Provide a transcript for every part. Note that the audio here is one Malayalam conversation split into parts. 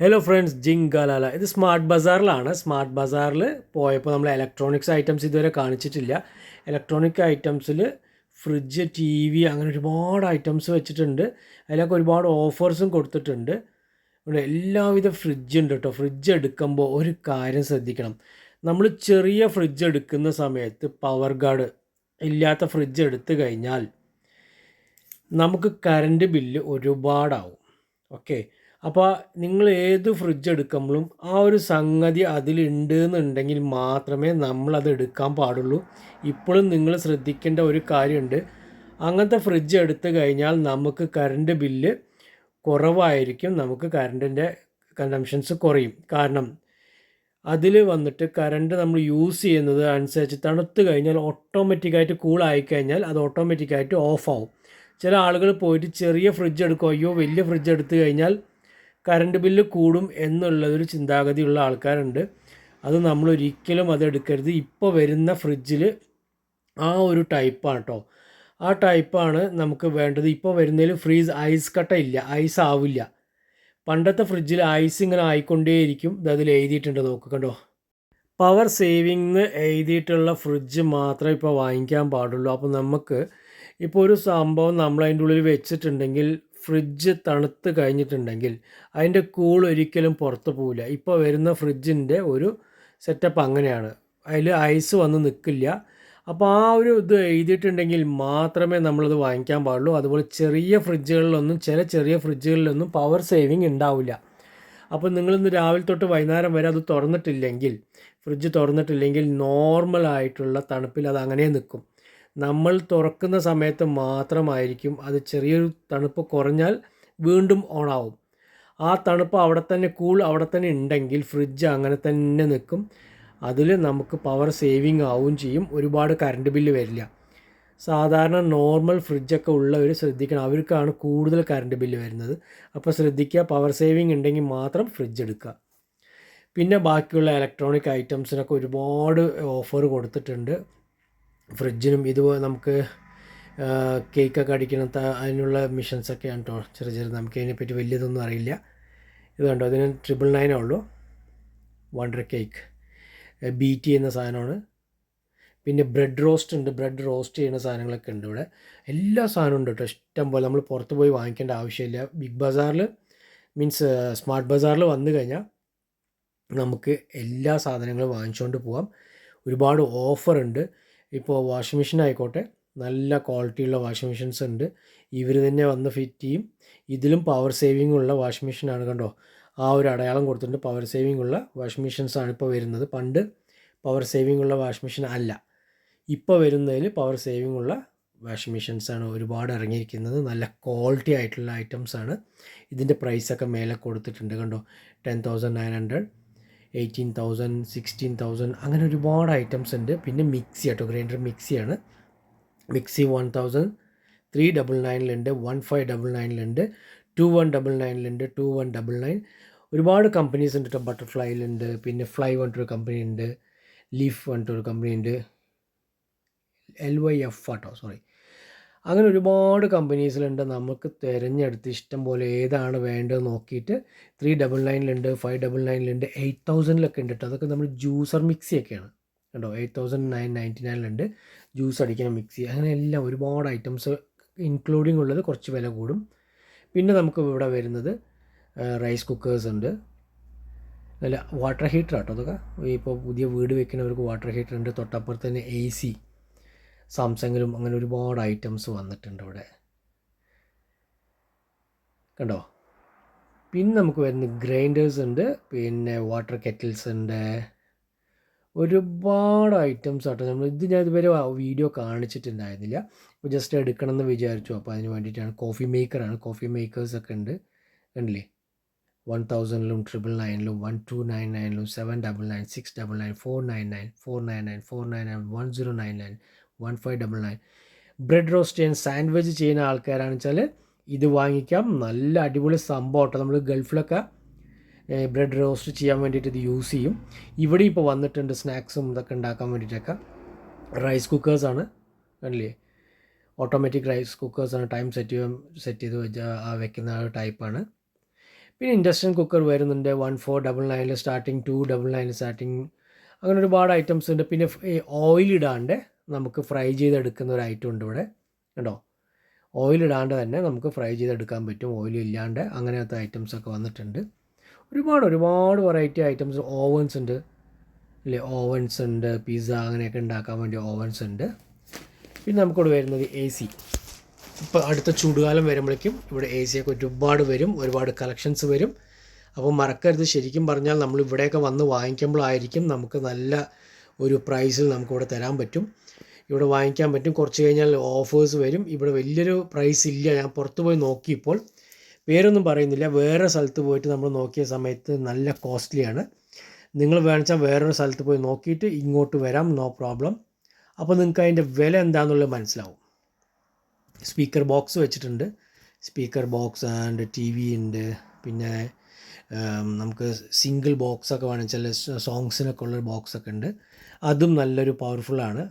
ഹലോ ഫ്രണ്ട്സ് ജിങ്കാലാല ഇത് സ്മാർട്ട് ബസാറിലാണ് സ്മാർട്ട് ബസാറിൽ പോയപ്പോൾ നമ്മൾ ഇലക്ട്രോണിക്സ് ഐറ്റംസ് ഇതുവരെ കാണിച്ചിട്ടില്ല. ഇലക്ട്രോണിക് ഐറ്റംസിൽ ഫ്രിഡ്ജ് ടി വി അങ്ങനെ ഒരുപാട് ഐറ്റംസ് വെച്ചിട്ടുണ്ട്. അതിലൊക്കെ ഒരുപാട് ഓഫേഴ്സും കൊടുത്തിട്ടുണ്ട്. ഇവിടെ എല്ലാവിധ ഫ്രിഡ്ജ് ഉണ്ട് കേട്ടോ ഫ്രിഡ്ജ് എടുക്കുമ്പോൾ ഒരു കാര്യം ശ്രദ്ധിക്കണം. നമ്മൾ ചെറിയ ഫ്രിഡ്ജ് എടുക്കുന്ന സമയത്ത് പവർ ഗാർഡ് ഇല്ലാത്ത ഫ്രിഡ്ജ് എടുത്തു കഴിഞ്ഞാൽ നമുക്ക് കറണ്ട് ബില്ല് ഒരുപാടാവും. ഓക്കെ അപ്പോൾ നിങ്ങൾ ഏത് ഫ്രിഡ്ജ് എടുക്കുമ്പോഴും ആ ഒരു സംഗതി അതിലുണ്ട് എന്നുണ്ടെങ്കിൽ മാത്രമേ നമ്മളത് എടുക്കാൻ പാടുള്ളൂ. ഇപ്പോഴും നിങ്ങൾ ശ്രദ്ധിക്കേണ്ട ഒരു കാര്യമുണ്ട്. അങ്ങനത്തെ ഫ്രിഡ്ജ് എടുത്തു കഴിഞ്ഞാൽ നമുക്ക് കറണ്ട് ബില്ല് കുറവായിരിക്കും. നമുക്ക് കറണ്ടിന്റെ കൺസംഷൻസ് കുറയും. കാരണം അതിൽ വന്നിട്ട് കറണ്ട് നമ്മൾ യൂസ് ചെയ്യുന്നത് അനുസരിച്ച് തണുത്ത് കഴിഞ്ഞാൽ ഓട്ടോമാറ്റിക്കായിട്ട് കൂളായി കഴിഞ്ഞാൽ അത് ഓട്ടോമാറ്റിക്കായിട്ട് ഓഫ് ആവും. ചില ആളുകൾ പോയിട്ട് ചെറിയ ഫ്രിഡ്ജ് എടുക്കും അയ്യോ വലിയ ഫ്രിഡ്ജ് എടുത്തു കഴിഞ്ഞാൽ കറണ്ട് ബില്ല് കൂടും എന്നുള്ളൊരു ചിന്താഗതിയുള്ള ആൾക്കാരുണ്ട്. അത് നമ്മൾ ഒരിക്കലും അത് എടുക്കരുത്. ഇപ്പോൾ വരുന്ന ഫ്രിഡ്ജിൽ ആ ഒരു ടൈപ്പാണ് കേട്ടോ ആ ടൈപ്പാണ് നമുക്ക് വേണ്ടത്. ഇപ്പോൾ വരുന്നതിൽ ഫ്രീസ് ഐസ് കട്ട ഇല്ല. ഐസ് ആവില്ല. പണ്ടത്തെ ഫ്രിഡ്ജിൽ ഐസ് ഇങ്ങനെ ആയിക്കൊണ്ടേയിരിക്കും. ഇത് അതിൽ എഴുതിയിട്ടുണ്ട് നോക്ക് കണ്ടോ. പവർ സേവിങ് എഴുതിയിട്ടുള്ള ഫ്രിഡ്ജ് മാത്രമേ ഇപ്പോൾ വാങ്ങിക്കാൻ പാടുള്ളൂ. അപ്പോൾ നമുക്ക് ഇപ്പോൾ ഒരു സംഭവം നമ്മൾ അതിന്റെ ഉള്ളിൽ വെച്ചിട്ടുണ്ടെങ്കിൽ ഫ്രിഡ്ജ് തണുത്ത് കഴിഞ്ഞിട്ടുണ്ടെങ്കിൽ അതിന്റെ കൂൾ ഒരിക്കലും പുറത്ത് പോവില്ല. ഇപ്പോൾ വരുന്ന ഫ്രിഡ്ജിന്റെ ഒരു സെറ്റപ്പ് അങ്ങനെയാണ്. അതിൽ ഐസ് വന്ന് നിൽക്കില്ല. അപ്പോൾ ആ ഒരു ഇത് എഴുതിയിട്ടുണ്ടെങ്കിൽ മാത്രമേ നമ്മളത് വാങ്ങിക്കാൻ പാടുള്ളൂ. അതുപോലെ ചെറിയ ഫ്രിഡ്ജുകളിലൊന്നും ചില ചെറിയ ഫ്രിഡ്ജുകളിലൊന്നും പവർ സേവിങ് ഉണ്ടാവില്ല. അപ്പോൾ നിങ്ങളിന്ന് രാവിലെ തൊട്ട് വൈകുന്നേരം വരെ അത് തുറന്നിട്ടില്ലെങ്കിൽ ഫ്രിഡ്ജ് തുറന്നിട്ടില്ലെങ്കിൽ നോർമലായിട്ടുള്ള തണുപ്പിൽ അത് അങ്ങനെ നിൽക്കും. നമ്മൾ തുറക്കുന്ന സമയത്ത് മാത്രമായിരിക്കും അത് ചെറിയൊരു തണുപ്പ് കുറഞ്ഞാൽ വീണ്ടും ഓണാവും ആ തണുപ്പ് അവിടെ തന്നെ കൂൾ അവിടെ തന്നെ ഉണ്ടെങ്കിൽ ഫ്രിഡ്ജ് അങ്ങനെ തന്നെ നിൽക്കും. അതിൽ നമുക്ക് പവർ സേവിങ് ആവുകയും ചെയ്യും. ഒരുപാട് കറണ്ട് ബില്ല് വരില്ല. സാധാരണ നോർമൽ ഫ്രിഡ്ജൊക്കെ ഉള്ളവർ ശ്രദ്ധിക്കണം. അവർക്കാണ് കൂടുതൽ കറണ്ട് ബില്ല് വരുന്നത്. അപ്പോൾ ശ്രദ്ധിക്കുക പവർ സേവിങ് ഉണ്ടെങ്കിൽ മാത്രം ഫ്രിഡ്ജ് എടുക്കുക. പിന്നെ ബാക്കിയുള്ള ഇലക്ട്രോണിക് ഐറ്റംസിനൊക്കെ ഒരുപാട് ഓഫർ കൊടുത്തിട്ടുണ്ട്. ഫ്രിഡ്ജിനും ഇതുപോലെ നമുക്ക് കേക്കൊക്കെ അടിക്കണ അതിനുള്ള മിഷൻസൊക്കെയാണ് കേട്ടോ ചെറിയ ചെറിയ നമുക്ക് അതിനെപ്പറ്റി വലിയതൊന്നും അറിയില്ല. ഇത് കണ്ടോ അതിന് ട്രിപ്പിൾ നയനേ ഉള്ളൂ. വണ്ടർ കേക്ക് ബീറ്റ് എന്ന സാധനമാണ്. പിന്നെ ബ്രെഡ് റോസ്റ്റ് ഉണ്ട്. ബ്രെഡ് റോസ്റ്റ് ചെയ്യുന്ന സാധനങ്ങളൊക്കെ ഉണ്ട് ഇവിടെ. എല്ലാ സാധനവും ഉണ്ട് കേട്ടോ ഇഷ്ടം പോലെ നമ്മൾ പുറത്ത് പോയി വാങ്ങിക്കേണ്ട ആവശ്യമില്ല. ബിഗ് ബസാറിൽ മീൻസ് സ്മാർട്ട് ബസാറിൽ വന്നു കഴിഞ്ഞാൽ നമുക്ക് എല്ലാ സാധനങ്ങളും വാങ്ങിച്ചുകൊണ്ട് പോകാം ഒരുപാട് ഓഫറുണ്ട് ഇപ്പോൾ വാഷിംഗ് മെഷീൻ ആയിക്കോട്ടെ നല്ല ക്വാളിറ്റിയുള്ള വാഷിംഗ് മെഷീൻസ് ഉണ്ട്. ഇവർ തന്നെ വന്ന് ഫിറ്റ് ചെയ്യും. ഇതിലും പവർ സേവിംഗ് ഉള്ള വാഷിംഗ് മെഷീനാണ് കണ്ടോ? ആ ഒരു അടയാളം കൊടുത്തിട്ടുണ്ട്. പവർ സേവിംഗ് ഉള്ള വാഷിംഗ് മെഷീൻസ് ആണ് ഇപ്പോൾ വരുന്നത്. പണ്ട് പവർ സേവിംഗ് ഉള്ള വാഷിംഗ് മെഷീൻ അല്ല. ഇപ്പോൾ വരുന്നതിൽ പവർ സേവിംഗ് ഉള്ള വാഷിംഗ് മെഷീൻസ് ആണ് ഒരുപാട് ഇറങ്ങിയിരിക്കുന്നത്. നല്ല ക്വാളിറ്റി ആയിട്ടുള്ള ഐറ്റംസ് ആണ്. ഇതിന്റെ പ്രൈസൊക്കെ മേലെ കൊടുത്തിട്ടുണ്ട് കണ്ടോ? Ten thousand nine hundred eighteen thousand sixteen thousand അങ്ങനെ ഒരുപാട് ഐറ്റംസ് ഉണ്ട്. പിന്നെ മിക്സി കേട്ടോ grinder മിക്സിയാണ് mixie one thousand three double നയനിലുണ്ട് one five double നയനിലുണ്ട് ടു വൺ ഡബിൾ നയനിലുണ്ട് ടു വൺ ഡബിൾ നയൻ ഒരുപാട് കമ്പനീസ് ഉണ്ട് കേട്ടോ ബട്ടർഫ്ലൈയിലുണ്ട് പിന്നെ ഫ്ലൈ പറഞ്ഞിട്ടൊരു കമ്പനി ഉണ്ട് ലീഫ് പറഞ്ഞിട്ടൊരു കമ്പനി ഉണ്ട്. L Y F auto sorry അങ്ങനെ ഒരുപാട് കമ്പനീസിലുണ്ട്. നമുക്ക് തിരഞ്ഞെടുത്ത് ഇഷ്ടം പോലെ ഏതാണ് വേണ്ടത് നോക്കിയിട്ട് ത്രീ ഡബിൾ നയനിലുണ്ട് ഫൈവ് ഡബിൾ നയനിലുണ്ട് എയ്റ്റ് തൗസൻഡിലൊക്കെ ഉണ്ട് കേട്ടോ അതൊക്കെ നമ്മൾ ജ്യൂസർ മിക്സിയൊക്കെയാണ് കണ്ടോ? എയ്റ്റ് തൗസൻഡ് നയൻ നയന്റി നയനിലുണ്ട് ജ്യൂസ് അടിക്കുന്ന മിക്സി അങ്ങനെ എല്ലാം ഒരുപാട് ഐറ്റംസ് ഇൻക്ലൂഡിങ് ഉള്ളത് കുറച്ച് വില കൂടും. പിന്നെ നമുക്ക് ഇവിടെ വരുന്നത് റൈസ് കുക്കേഴ്സ് ഉണ്ട്. അല്ല വാട്ടർ ഹീറ്റർ ആട്ടോ. അതൊക്കെ ഇപ്പോൾ പുതിയ വീട് വെക്കുന്നവർക്ക് വാട്ടർ ഹീറ്റർ ഉണ്ട്. തൊട്ടപ്പുറത്ത് തന്നെ എ സി സാംസങ്ങിലും അങ്ങനെ ഒരുപാട് ഐറ്റംസ് വന്നിട്ടുണ്ട് ഇവിടെ. കണ്ടോ? പിന്നെ നമുക്ക് വരുന്ന ഗ്രൈൻഡേഴ്സ് ഉണ്ട് പിന്നെ വാട്ടർ കെറ്റിൽസ് ഉണ്ട്. ഒരുപാട് ഐറ്റംസ് ആട്ടോ. നമ്മൾ ഇത് ഞാൻ ഇതുവരെ വീഡിയോ കാണിച്ചിട്ടുണ്ടായിരുന്നില്ല. ഇപ്പോൾ ജസ്റ്റ് എടുക്കണം എന്ന് വിചാരിച്ചു. അപ്പോൾ അതിന് വേണ്ടിയിട്ടാണ് കോഫി മേക്കറാണ് കോഫി മേക്കേഴ്സ് ഒക്കെ ഉണ്ട്. കണ്ടില്ലേ? വൺ തൗസൻഡിലും ട്രിപ്പിൾ നയനിലും one two nine നയനിലും seven double nine six double nine four nine nine four nine nine four nine nine one zero nine nine one five double nine bread roast ചെയ്യാൻ സാൻഡ്വിച്ച് ചെയ്യുന്ന ആൾക്കാരാണെന്ന് വെച്ചാൽ ഇത് വാങ്ങിക്കാം. നല്ല അടിപൊളി സംഭവം കേട്ടോ. നമ്മൾ ഗൾഫിലൊക്കെ ബ്രെഡ് റോസ്റ്റ് ചെയ്യാൻ വേണ്ടിയിട്ട് ഇത് യൂസ് ചെയ്യും. ഇവിടെ ഇപ്പോൾ വന്നിട്ടുണ്ട് സ്നാക്സും ഇതൊക്കെ ഉണ്ടാക്കാൻ വേണ്ടിയിട്ടൊക്കെ. റൈസ് കുക്കേഴ്സാണ് കണ്ടില്ലേ ഓട്ടോമാറ്റിക് റൈസ് കുക്കേഴ്സാണ് ടൈം സെറ്റ് ചെയ്യാൻ സെറ്റ് ചെയ്ത് വെച്ച വെക്കുന്ന ടൈപ്പാണ് പിന്നെ ഇൻഡക്ഷൻ കുക്കർ വരുന്നുണ്ട്. വൺ ഫോർ ഡബിൾ നയനിൽ സ്റ്റാർട്ടിങ് ടു ഡബിൾ നയനിൽ സ്റ്റാർട്ടിങ് അങ്ങനെ ഒരുപാട് ഐറ്റംസ് ഉണ്ട്. പിന്നെ ഓയിൽ ഇടാണ്ട് നമുക്ക് ഫ്രൈ ചെയ്തെടുക്കുന്ന ഒരു ഐറ്റം ഉണ്ട് ഇവിടെ. കേട്ടോ ഓയിൽ ഇടാണ്ട് തന്നെ നമുക്ക് ഫ്രൈ ചെയ്തെടുക്കാൻ പറ്റും. ഓയിൽ ഇല്ലാണ്ട് അങ്ങനത്തെ ഐറ്റംസ് ഒക്കെ വന്നിട്ടുണ്ട്. ഒരുപാട് ഒരുപാട് വെറൈറ്റി ഐറ്റംസ് ഓവൻസ് ഉണ്ട്. അല്ലേ? ഓവൻസ് ഉണ്ട് പിസ്സ അങ്ങനെയൊക്കെ ഉണ്ടാക്കാൻ വേണ്ടി ഓവൻസ് ഉണ്ട്. പിന്നെ നമുക്കിവിടെ വരുന്നത് എ സി ഇപ്പോൾ അടുത്ത ചൂടുകാലം വരുമ്പോഴേക്കും ഇവിടെ എ സിയൊക്കെ ഒരുപാട് വരും ഒരുപാട് കളക്ഷൻസ് വരും. അപ്പോൾ മറക്കരുത്. ശരിക്കും പറഞ്ഞാൽ നമ്മൾ ഇവിടെയൊക്കെ വന്ന് വാങ്ങിക്കുമ്പോഴായിരിക്കും നമുക്ക് നല്ല ഒരു പ്രൈസിൽ നമുക്കിവിടെ തരാൻ പറ്റും. ഇവിടെ വാങ്ങിക്കാൻ പറ്റും. കുറച്ച് കഴിഞ്ഞാൽ ഓഫേഴ്സ് വരും. ഇവിടെ വലിയൊരു പ്രൈസ് ഇല്ല. ഞാൻ പുറത്ത് പോയി നോക്കിയപ്പോൾ പേരൊന്നും പറയുന്നില്ല. വേറെ സ്ഥലത്ത് പോയിട്ട് നമ്മൾ നോക്കിയ സമയത്ത് നല്ല കോസ്റ്റ്ലിയാണ് നിങ്ങൾ വേണമെച്ചാൽ വേറൊരു സ്ഥലത്ത് പോയി നോക്കിയിട്ട് ഇങ്ങോട്ട് വരാം. നോ പ്രോബ്ലം അപ്പോൾ നിങ്ങൾക്ക് അതിന്റെ വില എന്താണെന്നുള്ളത് മനസ്സിലാവും. സ്പീക്കർ ബോക്സ് വെച്ചിട്ടുണ്ട്. Speaker box and T V ഉണ്ട്. പിന്നെ നമുക്ക് സിംഗിൾ ബോക്സൊക്കെ വേണമെങ്കിൽ ചില സോങ്സിനൊക്കെ ഉള്ളൊരു ബോക്സൊക്കെ ഉണ്ട്. അതും നല്ലൊരു പവർഫുള്ളാണ്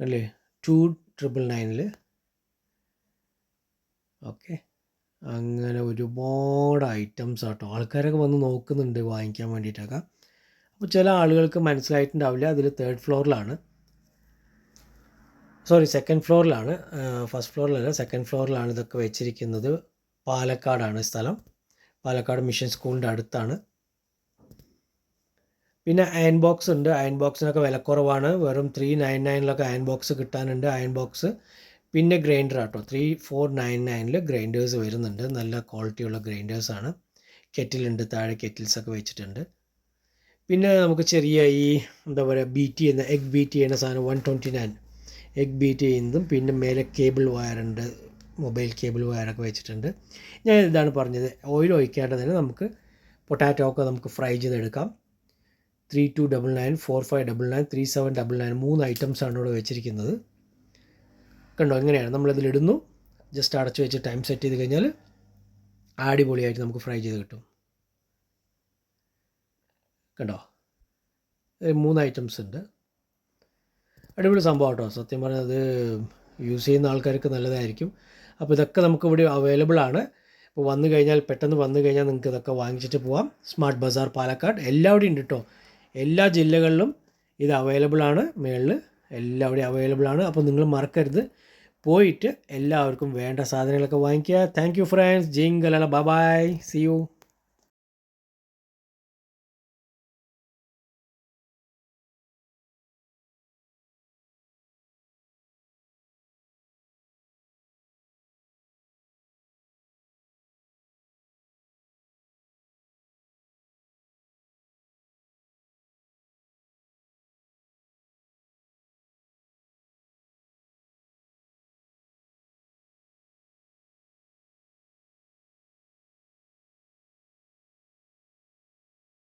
അല്ലേ? ടു ട്രിപ്പിൾ നയനിൽ ഓക്കെ. അങ്ങനെ ഒരുപാട് ഐറ്റംസ് ആട്ടോ. ആൾക്കാരൊക്കെ വന്ന് നോക്കുന്നുണ്ട് വാങ്ങിക്കാൻ വേണ്ടിയിട്ടൊക്കെ. അപ്പോൾ ചില ആളുകൾക്ക് മനസ്സിലായിട്ടുണ്ടാവില്ല. അതിൽ തേർഡ് ഫ്ലോറിലാണ് സോറി സെക്കൻഡ് ഫ്ലോറിലാണ് ഫസ്റ്റ് ഫ്ലോറിലല്ല സെക്കൻഡ് ഫ്ലോറിലാണ് ഇതൊക്കെ വെച്ചിരിക്കുന്നത്. പാലക്കാടാണ് സ്ഥലം. പാലക്കാട് മിഷൻ സ്കൂളിന്റെ അടുത്താണ്. പിന്നെ അയൺ ബോക്സ് ഉണ്ട്. അയൺ ബോക്സിനൊക്കെ വിലക്കുറവാണ്. വെറും ത്രീ നയൻ നയനിലൊക്കെ അയൺ ബോക്സ് കിട്ടാനുണ്ട് അയൺ ബോക്സ് പിന്നെ grinder auto. Three four nine നയനിൽ grinders വരുന്നുണ്ട്. നല്ല ക്വാളിറ്റിയുള്ള ഗ്രൈൻഡേഴ്സാണ് കെറ്റിലുണ്ട് താഴെ കെറ്റിൽസൊക്കെ വെച്ചിട്ടുണ്ട്. പിന്നെ നമുക്ക് ചെറിയ ഈ എന്താ പറയുക ബീറ്റ് ചെയ്യുന്ന എഗ് ബീറ്റ് ചെയ്യുന്ന സാധനം one twenty nine egg beat ചെയ്യുന്നതും പിന്നെ മേലെ കേബിൾ വയറുണ്ട് മൊബൈൽ കേബിൾ വയറൊക്കെ വെച്ചിട്ടുണ്ട്. ഞാൻ ഇതാണ് പറഞ്ഞത്. ഓയിൽ ഒഴിക്കാണ്ട് തന്നെ നമുക്ക് പൊട്ടാറ്റോ ഒക്കെ നമുക്ക് ഫ്രൈ ചെയ്തെടുക്കാം. Three two double nine four five double nine three seven double nine മൂന്ന് ഐറ്റംസാണ് ഇവിടെ വെച്ചിരിക്കുന്നത്. കണ്ടോ എങ്ങനെയാണ് നമ്മളിതിലിടുന്നു ജസ്റ്റ് അടച്ചു വെച്ച് ടൈം സെറ്റ് ചെയ്ത് കഴിഞ്ഞാൽ അടിപൊളിയായിട്ട് നമുക്ക് ഫ്രൈ ചെയ്ത് കിട്ടും. കണ്ടോ മൂന്ന് ഐറ്റംസ് ഉണ്ട്. അടിപൊളി സംഭവം കേട്ടോ. സത്യം പറഞ്ഞത് യൂസ് ചെയ്യുന്ന ആൾക്കാർക്ക് നല്ലതായിരിക്കും. അപ്പോൾ ഇതൊക്കെ നമുക്ക് ഇവിടെ അവൈലബിൾ ആണ്. ഇപ്പോൾ വന്നു കഴിഞ്ഞാൽ പെട്ടെന്ന് വന്നു കഴിഞ്ഞാൽ നിങ്ങൾക്ക് ഇതൊക്കെ വാങ്ങിച്ചിട്ട് പോവാം. സ്മാർട്ട് ബസാർ പാലക്കാട് എല്ലാവിടെയും ഉണ്ട് കേട്ടോ എല്ലാ ജില്ലകളിലും ഇത് അവൈലബിൾ ആണ്. മേളിൽ എല്ലാവിടെയും അവൈലബിൾ ആണ്. അപ്പോൾ നിങ്ങൾ മറക്കരുത്. പോയിട്ട് എല്ലാവർക്കും വേണ്ട സാധനങ്ങളൊക്കെ വാങ്ങിക്കുക. താങ്ക് യു ഫ്രണ്ട്സ് ജിങ്കലല ബൈ സി യു